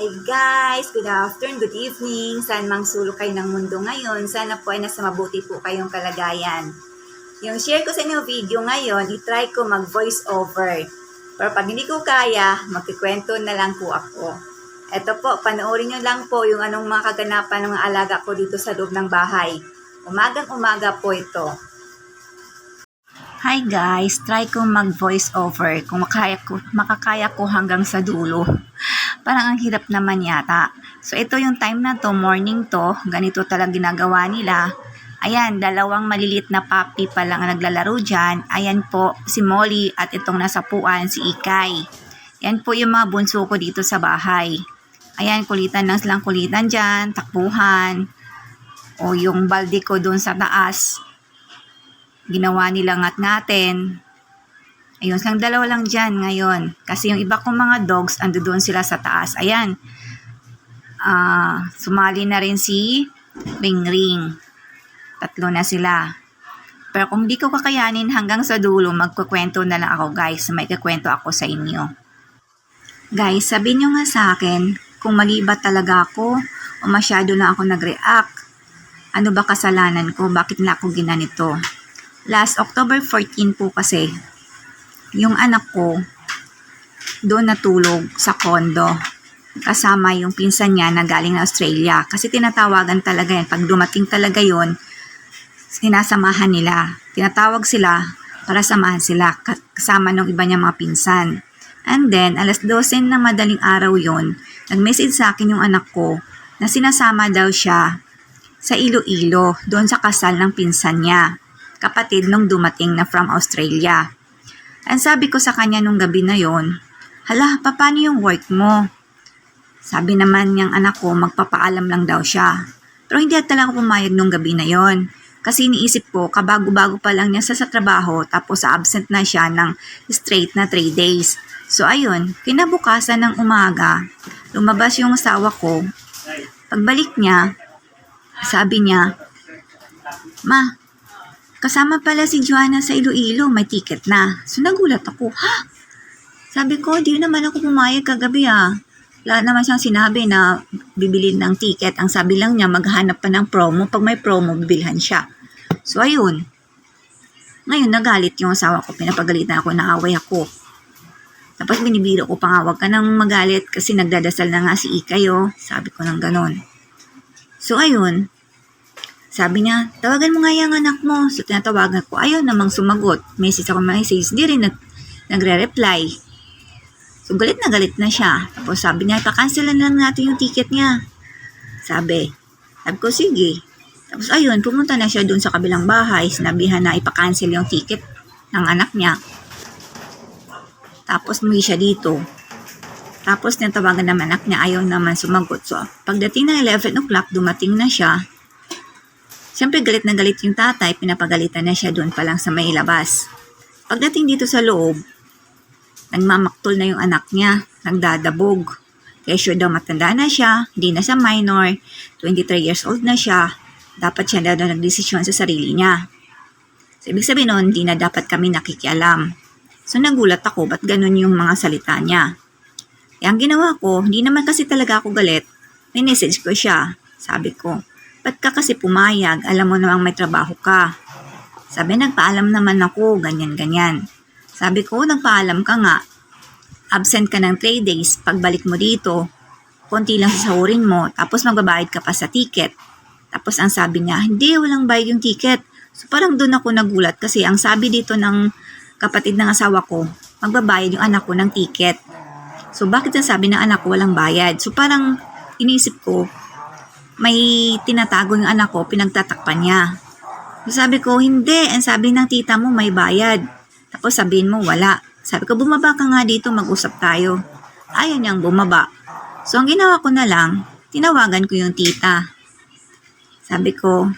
Hi guys! Good afternoon, good evening. Saan mang sulok kayo ng mundo ngayon, sana po ay nasa mabuti po kayong kalagayan. Yung share ko sa inyo video ngayon, itry ko mag voice over. Pero pag hindi ko kaya, magkikwento na lang po ako. Ito po, panoorin nyo lang po yung anong mga kaganapan ng alaga ko dito sa loob ng bahay. Umagang umaga po ito. Hi guys, try ko mag voice over kung makaya ko, makakaya ko hanggang sa dulo. Parang ang hirap naman yata. So ito yung time na to, morning to, ganito talaga ginagawa nila. Ayan, dalawang malilit na papi pa lang ang naglalaro dyan. Ayan po, si Molly at itong nasa puan, si Ikay. Yan po yung mga bunso ko dito sa bahay. Ayan, kulitan lang silang kulitan dyan, takbuhan. O yung balde ko doon sa taas, ginawa nila ngat-ngatin. Ayun, silang dalawa lang dyan ngayon. Kasi yung iba kong mga dogs, ando doon sila sa taas. Ayan. Ah, sumali na rin si Ring Ring. Tatlo na sila. Pero kung di ko kakayanin hanggang sa dulo, magkukwento na lang ako guys. May kikwento ako sa inyo. Guys, sabi nyo nga sa akin, kung mali ba talaga ako o masyado na ako nag-react. Ano ba kasalanan ko? Bakit na ako ginanito? Last October 14 po kasi, yung anak ko, doon natulog sa kondo. Kasama yung pinsan niya na galing na Australia. Kasi tinatawagan talaga yan. Pag dumating talaga yon sinasamahan nila. Tinatawag sila para samahan sila kasama ng iba niya mga pinsan. And then, alas 12 na madaling araw yon nag-message sa akin yung anak ko na sinasama daw siya sa Iloilo, doon sa kasal ng pinsan niya, kapatid nung dumating na from Australia. Ang sabi ko sa kanya nung gabi na yon, hala, paano yung work mo? Sabi naman niyang anak ko, magpapaalam lang daw siya. Pero hindi at talaga pumayag nung gabi na yon. Kasi iniisip ko, kabago-bago pa lang niya sa, sa trabaho, tapos absent na siya ng straight na 3 days. So ayun, kinabukasan ng umaga, lumabas yung asawa ko. Pagbalik niya, sabi niya, Ma, kasama pala si Joanna sa Iloilo, may ticket na. So nagulat ako, ha? Sabi ko, di naman ako pumayag kagabi ah. Wala naman siyang sinabi na bibili ng ticket. Ang sabi lang niya, maghanap pa ng promo. Pag may promo, bibilhan siya. So ayun. Ngayon, nagalit yung asawa ko. Pinapagalitan ako, naaway ako. Tapos binibiro ko pa nga, huwag ka nang magalit kasi nagdadasal na nga si Ikayo. Sabi ko ng ganon. So ayun, sabi niya, tawagan mo nga yung anak mo. So tinatawagan ko, ayaw namang sumagot. Message ako message, di rin nag, nagre-reply. So galit na galit na siya. Tapos sabi niya, pa-cancel na lang natin yung ticket niya. Sabi, sabi ko, sige. Tapos ayun, pumunta na siya doon sa kabilang bahay. Sinabihan na ipa-cancel yung ticket ng anak niya. Tapos muli siya dito. Tapos tinatawagan naman anak niya, ayaw naman sumagot. So, pagdating ng 11 o'clock, dumating na siya. Siyempre galit na galit yung tatay, pinapagalitan na siya doon pa lang sa may labas. Pagdating dito sa loob, nagmamaktol na yung anak niya, nagdadabog. Kaya sure daw matanda na siya, hindi na siya minor, 23 years old na siya, dapat siya daw na nagdesisyon sa sarili niya. So, ibig sabihin nun, hindi na dapat kami nakikialam. So, nagulat ako, ba't ganun yung mga salita niya? Kaya ang ginawa ko, hindi naman kasi talaga ako galit. May message ko siya. Sabi ko, ba't ka kasi pumayag? Alam mo namang may trabaho ka. Sabi, nagpaalam naman ako, ganyan-ganyan. Sabi ko, nagpaalam ka nga. Absent ka ng 3 days. Pagbalik mo dito, konti lang sasahurin mo, tapos magbabayad ka pa sa ticket. Tapos ang sabi niya, hindi, walang bayad yung ticket. So parang doon ako nagulat kasi ang sabi dito ng kapatid ng asawa ko, magbabayad yung anak ko ng ticket. So, bakit ang sabi ng anak ko walang bayad? So, parang inisip ko, may tinatago yung anak ko, pinagtatakpan niya. Sabi ko, hindi. Ang sabi ng tita mo, may bayad. Tapos sabihin mo, wala. Sabi ko, bumaba ka nga dito, mag-usap tayo. Ayaw niyang bumaba. So, ang ginawa ko na lang, tinawagan ko yung tita. Sabi ko,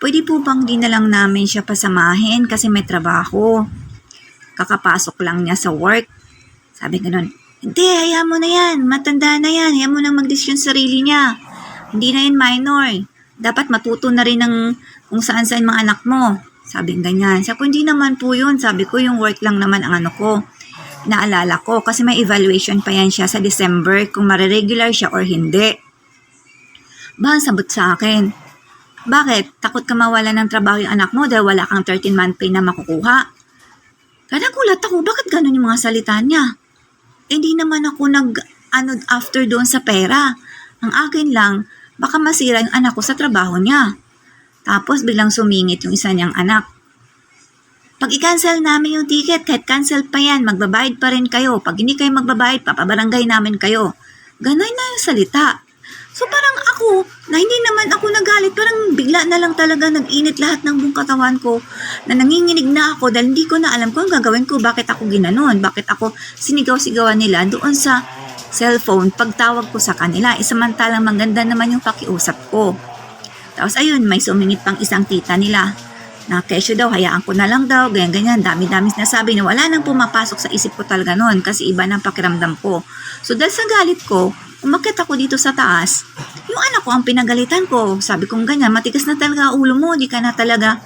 pwede po bang di na lang namin siya pasamahin kasi may trabaho. Kakapasok lang niya sa work. Sabi ko nun, hindi, hayaan mo na yan. Matanda na yan. Hayaan mo nang mag-desisyon sa sarili niya. Hindi na yan minor. Dapat matuto na rin ng kung saan saan mga anak mo. Sabi ganyan. Sabi ko, hindi naman po yun. Sabi ko, yung work lang naman ang ano ko. naalala ko kasi may evaluation pa yan siya sa December kung mariregular siya or hindi. Ba, sabot sa akin. Bakit? Takot ka mawala ng trabaho yung anak mo dahil wala kang 13-month pay na makukuha? Kaya nagulat ako, bakit ganun yung mga salita niya? Eh, di naman ako nag, ano, after doon sa pera. Ang akin lang, baka masira yung anak ko sa trabaho niya. Tapos biglang sumingit yung isa niyang anak. Pag i-cancel namin yung ticket, kahit cancel pa yan, magbabayad pa rin kayo. Pag hindi kayo magbabayad, papabarangay namin kayo. Ganoy na yung salita. So parang ako, na hindi naman ako nagalit, parang bigla na lang talaga nag-init lahat ng buong katawan ko na nanginginig na ako dahil hindi ko na alam kung ang gagawin ko, bakit ako ginanon, bakit ako sinigaw-sigawan nila doon sa cellphone pagtawag ko sa kanila. Isamantalang maganda naman yung pakiusap ko. Tapos ayun, may sumingit pang isang tita nila na kesyo daw, hayaan ko na lang daw, ganyan-ganyan, dami-dami sinasabi na wala nang pumapasok sa isip ko talaga noon kasi iba ng pakiramdam ko. So dahil sa galit ko, umakit ako dito sa taas, yung anak ko ang pinagalitan ko. Sabi kong ganyan, matigas na talaga ulo mo, di ka na talaga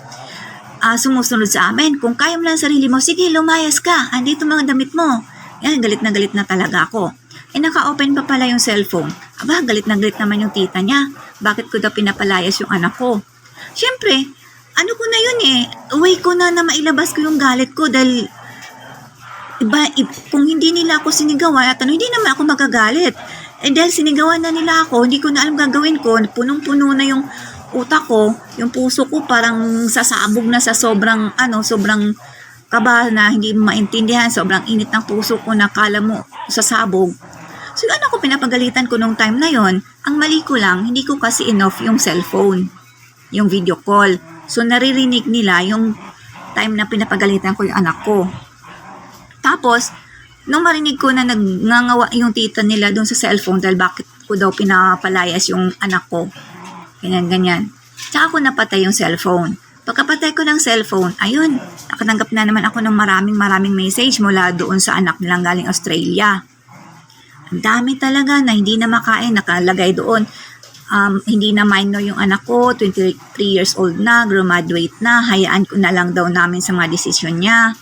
ah, sumusunod sa amin. Kung kaya mo lang sarili mo, sige, lumayas ka, andito mga damit mo. Yan, galit na galit na talaga ako. Eh, naka-open pa pala yung cellphone. Aba, galit na galit naman yung tita niya. Bakit ko daw pinapalayas yung anak ko? Siyempre, ano ko na yun eh. Way ko na na mailabas ko yung galit ko dahil iba, i- kung hindi nila ako sinigawan at ano, hindi naman ako magagalit. Eh dahil sinigawan na nila ako, hindi ko na alam gagawin ko. Punong-puno na yung utak ko, yung puso ko parang sasabog na sa sobrang, ano, sobrang kaba na hindi maintindihan, sobrang init ng puso ko na kala mo sasabog. So, ano ko pinapagalitan ko nung time na yon? Ang mali ko lang, hindi ko kasi enough yung cellphone, yung video call. So, naririnig nila yung time na pinapagalitan ko yung anak ko. Tapos, nung marinig ko na nagngangawa yung tita nila doon sa cellphone dahil bakit ko daw pinapalayas yung anak ko. Ganyan, ganyan. Tsaka ko napatay yung cellphone. Pagkapatay ko ng cellphone, ayun, nakatanggap na naman ako ng maraming maraming message mula doon sa anak nilang galing Australia. Ang dami talaga na hindi na makain, nakalagay doon. Um, hindi na minor yung anak ko, 23 years old na, graduate na, hayaan ko na lang daw namin sa mga desisyon niya.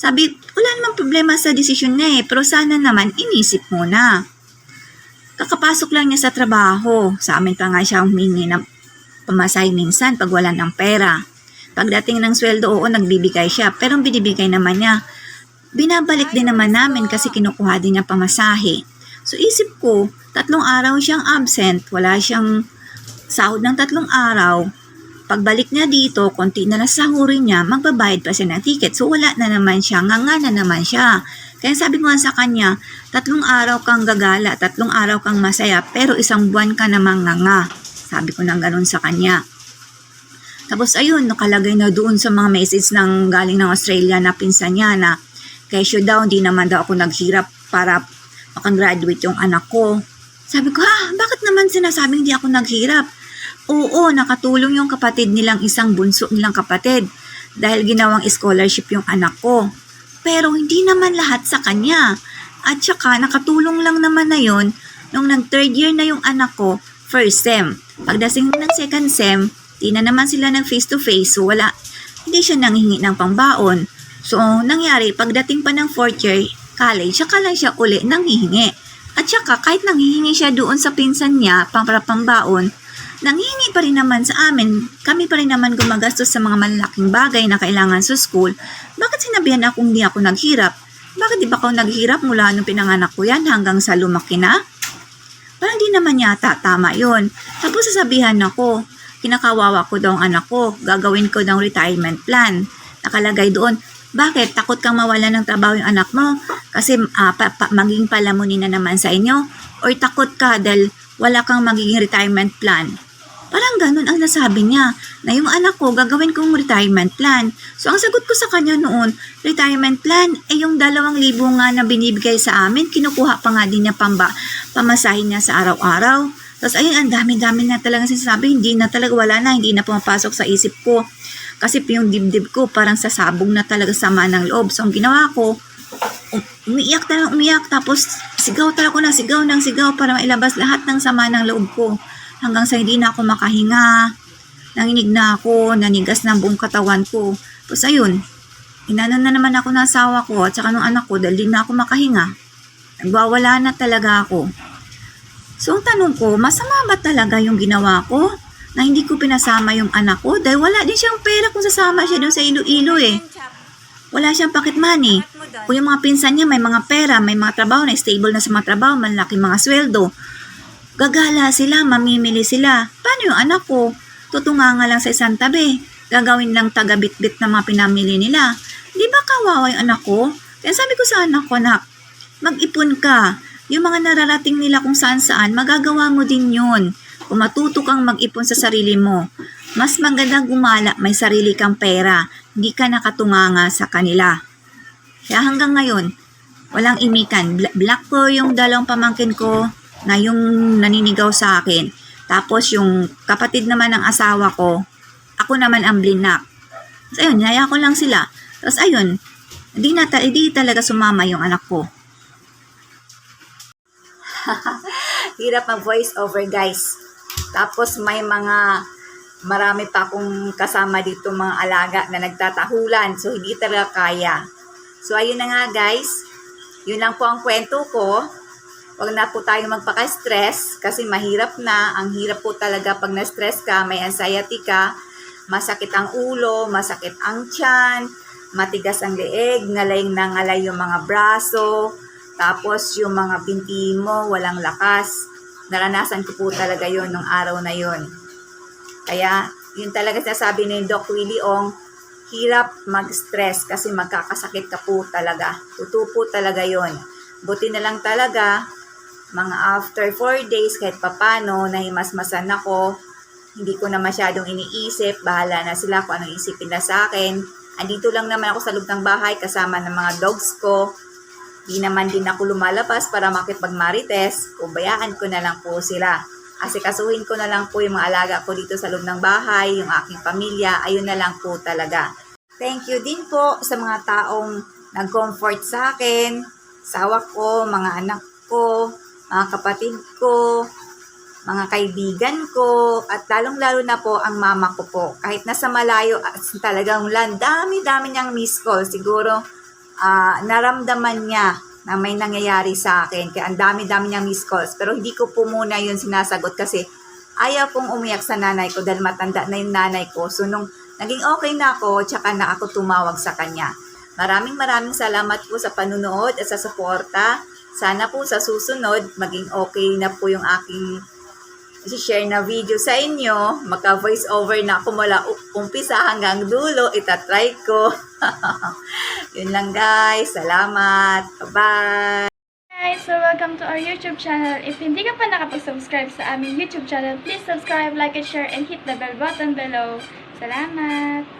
Sabi, wala namang problema sa desisyon niya eh, pero sana naman inisip mo na. Kakapasok lang niya sa trabaho, sa amin pa nga siya humingi ng pamasay minsan pag wala ng pera. Pagdating ng sweldo, oo, nagbibigay siya, pero ang binibigay naman niya, binabalik din naman namin kasi kinukuha din niya pamasahe. So isip ko, tatlong araw siyang absent, wala siyang sahod ng tatlong araw. Pagbalik niya dito, konti na lang sahurin niya, magbabayad pa siya ng ticket. So wala na naman siya, nga nga na naman siya. Kaya sabi ko nga sa kanya, tatlong araw kang gagala, tatlong araw kang masaya, pero isang buwan ka namang nga nga. Sabi ko nang ganun sa kanya. Tapos ayun, nakalagay na doon sa mga message ng galing ng Australia na pinsan niya na kesyo daw, hindi naman daw ako naghirap para makagraduate yung anak ko. Sabi ko, ha, bakit naman sinasabing hindi ako naghirap? Oo, nakatulong yung kapatid nilang isang bunso nilang kapatid dahil ginawang scholarship yung anak ko. Pero hindi naman lahat sa kanya. At saka nakatulong lang naman na yon nung nag third year na yung anak ko, first sem. Pagdating ng second sem, di na naman sila nag face to face, so wala, hindi siya nanghingi ng pangbaon. So, nangyari, pagdating pa ng fourth year college, saka lang siya uli nanghihingi. At saka, kahit nanghihingi siya doon sa pinsan niya, pang para pambaon, nanghihingi pa rin naman sa amin. Kami pa rin naman gumagastos sa mga malalaking bagay na kailangan sa school. Bakit sinabihan akong hindi ako naghirap? Bakit di ba ako naghirap mula nung pinanganak ko yan hanggang sa lumaki na? Parang di naman yata tama yon. Tapos sasabihan ako, kinakawawa ko daw ang anak ko, gagawin ko daw retirement plan. Nakalagay doon, bakit? Takot kang mawala ng trabaho yung anak mo? Kasi ah, pa, pa, maging palamunin na naman sa inyo? Or takot ka dahil wala kang magiging retirement plan? Parang ganun ang nasabi niya, na yung anak ko gagawin kong retirement plan. So ang sagot ko sa kanya noon, retirement plan, eh yung dalawang libo nga na binibigay sa amin, kinukuha pa nga din niya pamba, pamasahin niya sa araw-araw. Tapos ayun, ang dami-dami na talaga sinasabi, hindi na talaga wala na, hindi na pumapasok sa isip ko. Kasi yung dibdib ko parang sasabog na talaga sama ng loob. So ang ginawa ko, um- umiiyak na lang umiyak, tapos sigaw talaga ko na sigaw ng sigaw para mailabas lahat ng sama ng loob ko. Hanggang sa hindi na ako makahinga, nanginig na ako, nanigas na buong katawan ko. Tapos ayun, inano na naman ako ng asawa ko at saka ng anak ko dahil di na ako makahinga. Nagwawala na talaga ako. So, ang tanong ko, masama ba talaga yung ginawa ko? Na hindi ko pinasama yung anak ko? Dahil wala din siyang pera kung sasama siya doon sa Iloilo eh. Wala siyang pocket money. Kung yung mga pinsan niya may mga pera, may mga trabaho na stable na sa mga trabaho, malaki mga sweldo. Gagala sila, mamimili sila. Paano yung anak ko? Tutunga nga lang sa isang tabi. Gagawin lang taga-bit-bit na mga pinamili nila. Di ba kawawa yung anak ko? Kaya sabi ko sa anak ko, anak, mag-ipon ka. Yung mga nararating nila kung saan-saan, magagawa mo din yun. Kung matuto kang mag-ipon sa sarili mo, mas maganda gumala, may sarili kang pera. Hindi ka nakatunganga sa kanila. Kaya hanggang ngayon, walang imikan. Bla- Black ko yung dalawang pamangkin ko na yung naninigaw sa akin. Tapos yung kapatid naman ng asawa ko, ako naman ang blinak. Tapos ayun, niyaya ko lang sila. Tapos ayun, hindi, na, hindi talaga sumama yung anak ko. Hirap mag voice over guys. Tapos may mga marami pa akong kasama dito mga alaga na nagtatahulan. So hindi talaga kaya. So ayun na nga guys. Yun lang po ang kwento ko. Huwag na po tayo magpaka-stress kasi mahirap na. Ang hirap po talaga pag na-stress ka, may anxiety ka, masakit ang ulo, masakit ang tiyan, matigas ang leeg, ngalay na ngalay yung mga braso, tapos yung mga binti mo, walang lakas. Naranasan ko po talaga yon nung araw na yon. Kaya, yun talaga sasabi ni Doc Willie Ong, hirap mag-stress kasi magkakasakit ka po talaga. Totoo po talaga yon. Buti na lang talaga, mga after 4 days, kahit papano, nahimasmasan ako, hindi ko na masyadong iniisip, bahala na sila kung anong isipin na sa akin. Andito lang naman ako sa loob ng bahay kasama ng mga dogs ko. Di naman din ako lumalabas para makipagmarites, kubayaan ko na lang po sila. Asikasuhin ko na lang po yung mga alaga ko dito sa loob ng bahay, yung aking pamilya, ayun na lang po talaga. Thank you din po sa mga taong nag-comfort sa akin, sawa ko, mga anak ko, mga kapatid ko, mga kaibigan ko, at lalong-lalo na po ang mama ko po. Kahit nasa malayo, at talagang lan, dami-dami niyang miss call. Siguro, ah, naramdaman niya na may nangyayari sa akin. Kaya ang dami-dami niyang miss calls. Pero hindi ko po muna yun sinasagot kasi ayaw pong umiyak sa nanay ko dahil matanda na yung nanay ko. So, nung naging okay na ako, tsaka na ako tumawag sa kanya. Maraming maraming salamat po sa panunood at sa suporta. Sana po sa susunod, maging okay na po yung aking share na video sa inyo. Magka-voice over na ako mula umpisa hanggang dulo. Itatry ko. Yun lang guys. Salamat. Bye-bye. guys! So, welcome to our YouTube channel. If hindi ka pa nakapag-subscribe sa aming YouTube channel, please subscribe, like, and share, and hit the bell button below. Salamat!